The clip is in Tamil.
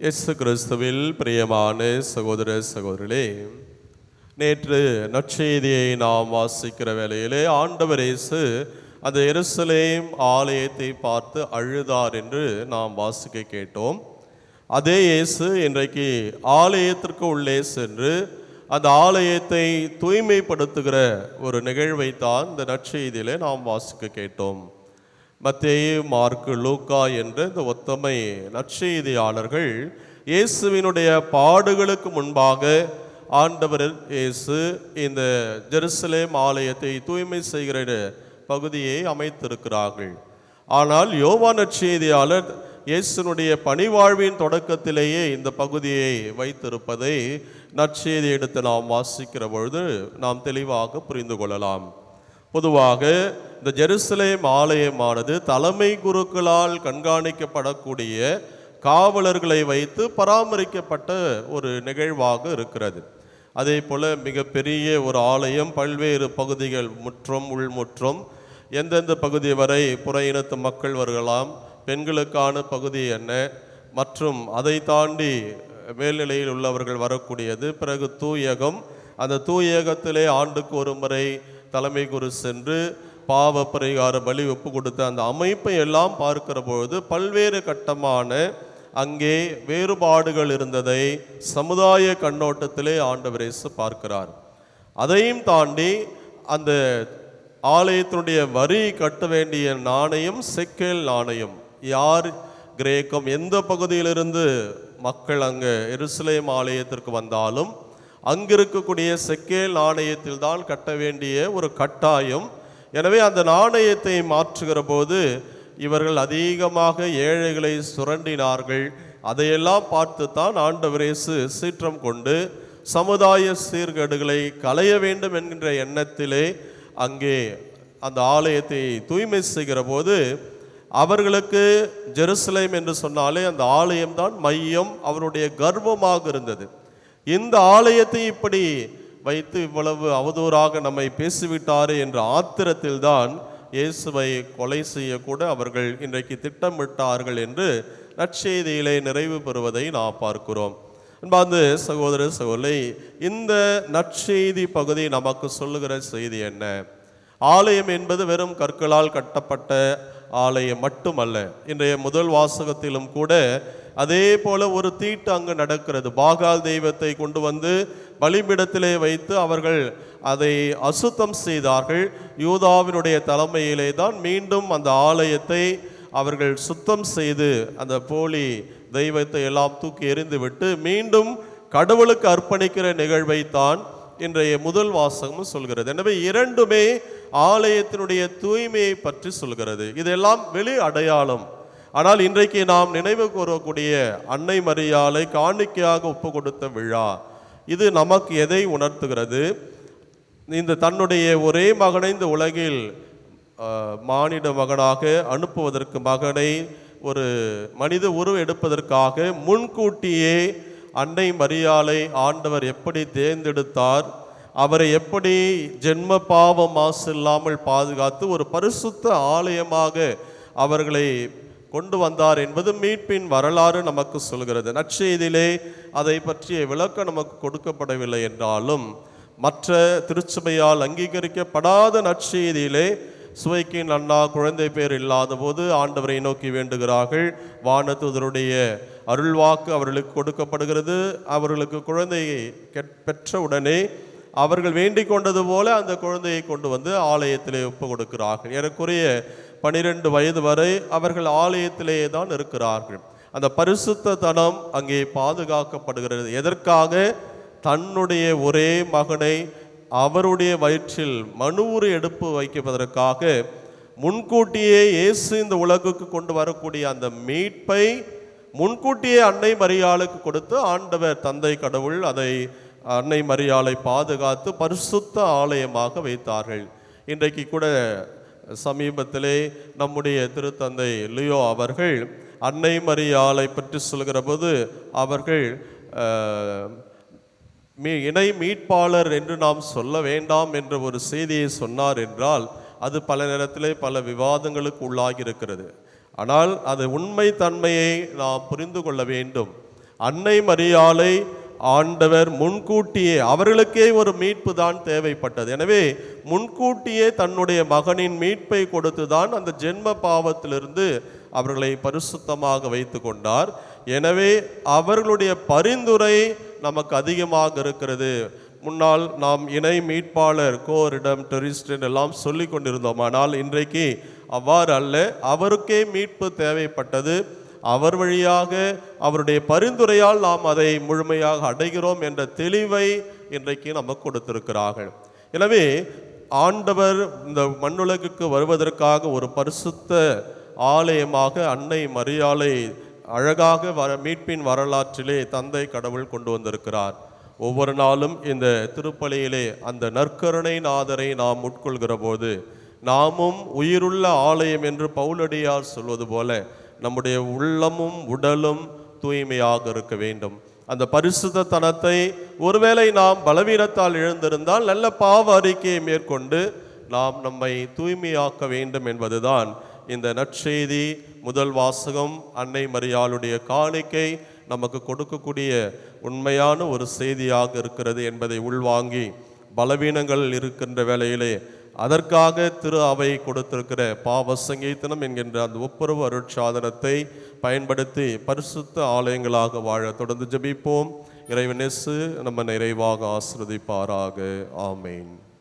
இயேசு கிறிஸ்துவில் பிரியமான சகோதர சகோதரிகளே நேற்று நற்செய்தியை நாம் வாசிக்கிற வேளையிலே ஆண்டவர் இயேசு அந்த எருசலேம் ஆலயத்தை பார்த்து அழுதார் என்று நாம் வாசிக்க கேட்டோம். அதே இயேசு இன்றைக்கு ஆலயத்திற்கு உள்ளே சென்று அந்த ஆலயத்தை தூய்மைப்படுத்துகிற ஒரு நிகழ்வை தான் இந்த நற்செய்தியிலே நாம் வாசிக்க கேட்டோம். மத்தேயு மார்க்கு லூக்கா என்ற இந்த ஒத்தமை நற்செய்தியாளர்கள் இயேசுவினுடைய பாடுகளுக்கு முன்பாக ஆண்டவர் இயேசு இந்த ஜெருசலேம் ஆலயத்தை தூய்மை செய்கிற பகுதியை அமைத்திருக்கிறார்கள். ஆனால் யோவா நற்செய்தியாளர் இயேசுனுடைய பணிவாழ்வின் தொடக்கத்திலேயே இந்த பகுதியை வைத்திருப்பதை நற்செய்தி எடுத்து நாம் வாசிக்கிற பொழுது நாம் தெளிவாக புரிந்து கொள்ளலாம். பொதுவாக இந்த ஜெருசலேம் ஆலயமானது தலைமை குருக்களால் கண்காணிக்கப்படக்கூடிய காவலர்களை வைத்து பராமரிக்கப்பட்ட ஒரு நிகழ்வாக இருக்கிறது. அதே போல் மிகப்பெரிய ஒரு ஆலயம் பல்வேறு பகுதிகள் முற்றம் உள்முற்றம் எந்தெந்த பகுதி வரை புற இனத்து மக்கள் வரலாம் பெண்களுக்கான பகுதி என்ன மற்றும் அதை தாண்டி மேல்நிலையில் உள்ளவர்கள் வரக்கூடியது பிறகு தூயகம். அந்த தூயகத்திலே ஆண்டுக்கு ஒரு முறை தலைமை குரு சென்று பாவ பரிகார பலி ஒப்பு கொடுத்த அந்த அமைப்பை எல்லாம் பார்க்கிற பொழுது பல்வேறு கட்டமான அங்கே வேறுபாடுகள் இருந்ததை சமுதாய கண்ணோட்டத்திலே ஆண்டவர் இயேசு பார்க்கிறார். அதையும் தாண்டி அந்த ஆலயத்தினுடைய வரி கட்ட வேண்டிய நாணயம் செக்கேல் நாணயம். யார் கிரேக்கம் எந்த பகுதியிலிருந்து மக்கள் அங்கே எருசலேம் ஆலயத்திற்கு வந்தாலும் அங்கிருக்கக்கூடிய செக்கேல் நாணயத்தில் தான் கட்ட வேண்டிய ஒரு கட்டாயம். எனவே அந்த நாணயத்தை மாற்றுகிற போது இவர்கள் அதிகமாக ஏழைகளை சுரண்டினார்கள். அதையெல்லாம் பார்த்து தான் ஆண்டவரேசு சீற்றம் கொண்டு சமுதாய சீர்கேடுகளை களைய வேண்டும் என்கின்ற எண்ணத்திலே அங்கே அந்த ஆலயத்தை தூய்மை செய்கிற போது அவர்களுக்கு ஜெருசலேம் என்று சொன்னாலே அந்த ஆலயம்தான் மையம் அவருடைய கர்வமாக இருந்தது. இந்த ஆலயத்தை இப்படி வைத்து இவ்வளவு அவதூறாக நம்மை பேசிவிட்டாரே என்ற ஆத்திரத்தில்தான் இயேசுவை கொலை செய்யக்கூட அவர்கள் இன்றைக்கு திட்டமிட்டார்கள் என்று நற்செய்தியிலே நிறைவு பெறுவதை நாம் பார்க்கிறோம். அன்பார்ந்த சகோதர சகோதரி இந்த நற்செய்தி பகுதி நமக்கு சொல்லுகிற செய்தி என்ன? ஆலயம் என்பது வெறும் கற்களால் கட்டப்பட்ட ஆலயம் மட்டுமல்ல இன்றைய முதல் வாசகத்திலும் கூட அதே போல ஒரு தீட்டு அங்கு நடக்கிறது. பாகால் தெய்வத்தை கொண்டு வந்து பலிபிடத்திலே வைத்து அவர்கள் அதை அசுத்தம் செய்தார்கள். யூதாவினுடைய தலைமையிலே தான் மீண்டும் அந்த ஆலயத்தை அவர்கள் சுத்தம் செய்து அந்த போலி தெய்வத்தை எல்லாம் தூக்கி எறிந்துவிட்டு மீண்டும் கடவுளுக்கு அர்ப்பணிக்கிற நிகழ்வை தான் இன்றைய முதல் வாசகமும் சொல்கிறது. எனவே இரண்டுமே ஆலயத்தினுடைய தூய்மையை பற்றி சொல்கிறது. இதெல்லாம் வெளி அடையாளம். ஆனால் இன்றைக்கு நாம் நினைவு கூறக்கூடிய அன்னை மரியாலை காணிக்கையாக ஒப்பு கொடுத்த விழா இது நமக்கு எதை உணர்த்துகிறது? இந்த தன்னுடைய ஒரே மகனை இந்த உலகில் மானிட மகனாக அனுப்புவதற்கு மகனை ஒரு மனித உருவ எடுப்பதற்காக முன்கூட்டியே அன்னை மரியாளை ஆண்டவர் எப்படி தேர்ந்தெடுத்தார் அவரை எப்படி ஜென்ம பாவ மாசு இல்லாமல் பாதுகாத்து ஒரு பரிசுத்த ஆலயமாக அவர்களை கொண்டு வந்தார் என்பது மீட்பின் வரலாறு நமக்கு சொல்கிறது. நற்செய்தியிலே அதை பற்றிய விளக்கம் நமக்கு கொடுக்கப்படவில்லை என்றாலும் மற்ற திருச்சபையால் அங்கீகரிக்கப்படாத நற்செய்தியிலே சுவைக்கின் அண்ணா குழந்தை பேர் இல்லாத போது ஆண்டவரை நோக்கி வேண்டுகிறார்கள். வானத்துதருடைய அருள்வாக்கு அவர்களுக்கு கொடுக்கப்படுகிறது. அவர்களுக்கு குழந்தையை கெட்- பெற்ற உடனே அவர்கள் வேண்டிக் கொண்டது போல அந்த குழந்தையை கொண்டு வந்து ஆலயத்திலே ஒப்பு கொடுக்கிறார்கள். ஏறக்குறைய பனிரெண்டு வயது வரை அவர்கள் ஆலயத்திலேயே தான் இருக்கிறார்கள். அந்த பரிசுத்த தனம் அங்கே பாதுகாக்கப்படுகிறது. எதற்காக? தன்னுடைய ஒரே மகனை அவருடைய வயிற்றில் மனுவுரு எடுப்பு வைக்கப்பதற்காக முன்கூட்டியே இயேசு இந்த உலகுக்கு கொண்டு வரக்கூடிய அந்த மீட்பை முன்கூட்டியே அன்னை மரியாளுக்கு கொடுத்து ஆண்டவர் தந்தை கடவுள் அதை அன்னை மரியாளை பாதுகாத்து பரிசுத்த ஆலயமாக வைத்தார்கள். இன்றைக்கு கூட சமீபத்திலே நம்முடைய திருத்தந்தை லியோ அவர்கள் அன்னை மரியாளை பற்றி சொல்கிற போது அவர்கள் இணை மீட்பாளர் என்று நாம் சொல்ல வேண்டாம் என்ற ஒரு செய்தியை சொன்னார் என்றால் அது பல நேரத்திலே பல விவாதங்களுக்கு உள்ளாகியிருக்கிறது. ஆனால் அது உண்மை தன்மையை நாம் புரிந்து கொள்ள வேண்டும். அன்னை மரியாளை ஆண்டவர் முன்கூட்டியே அவர்களுக்கே ஒரு மீட்பு தான் தேவைப்பட்டது. எனவே முன்கூட்டியே தன்னுடைய மகனின் மீட்பை கொடுத்து தான் அந்த ஜென்ம பாவத்திலிருந்து அவர்களை பரிசுத்தமாக வைத்து கொண்டார் எனவே அவர்களுடைய பரிந்துரை நமக்கு அதிகமாக இருக்கிறது. முன்னால் நாம் இணை மீட்பாளர் கோரிடம் டெரிஸ்டன் எல்லாம் சொல்லி கொண்டிருந்தோம். ஆனால் இன்றைக்கு அவ்வாறு அல்ல. அவருக்கே மீட்பு தேவைப்பட்டது. அவர் வழியாக அவருடைய பரிந்துரையால் நாம் அதை முழுமையாக அடைகிறோம் என்ற தெளிவை இன்றைக்கு நமக்கு கொடுத்திருக்கிறார்கள். எனவே ஆண்டவர் இந்த மண்ணுலகுக்கு வருவதற்காக ஒரு பரிசுத்த ஆலயமாக அன்னை மரியாளை அழகாக வர மீட்பின் வரலாற்றிலே தந்தை கடவுள் கொண்டு வந்திருக்கிறார். ஒவ்வொரு நாளும் இந்த திருப்பலியிலே அந்த நற்கருணை நாதரை நாம் உட்கொள்கிற போது நாமும் உயிருள்ள ஆலயம் என்று பவுலடியார் சொல்வது போல நம்முடைய உள்ளமும் உடலும் தூய்மையாக இருக்க வேண்டும். அந்த பரிசுத்த தனத்தை ஒருவேளை நாம் பலவீனத்தால் இழந்திருந்தால் நல்ல பாவ அறிக்கையை மேற்கொண்டு நாம் நம்மை தூய்மையாக்க வேண்டும் என்பதுதான் இந்த நற்செய்தி முதல் வாசகம் அன்னை மரியாளுடைய காணிக்கை நமக்கு கொடுக்கக்கூடிய உண்மையான ஒரு செய்தியாக இருக்கிறது என்பதை உள்வாங்கி பலவீனங்கள் இருக்கின்ற வேளையிலே அதற்காக திரு அவை கொடுத்திருக்கிற பாவ சங்கீதனம் என்கின்ற அந்த ஒப்புரவு அருட்சாதனத்தை பயன்படுத்தி பரிசுத்த ஆலயங்களாக வாழ தொடர்ந்து ஜெபிப்போம். இறைவனேசு நம்ம நிறைவாக ஆசிரதிப்பாராக ஆமேன்.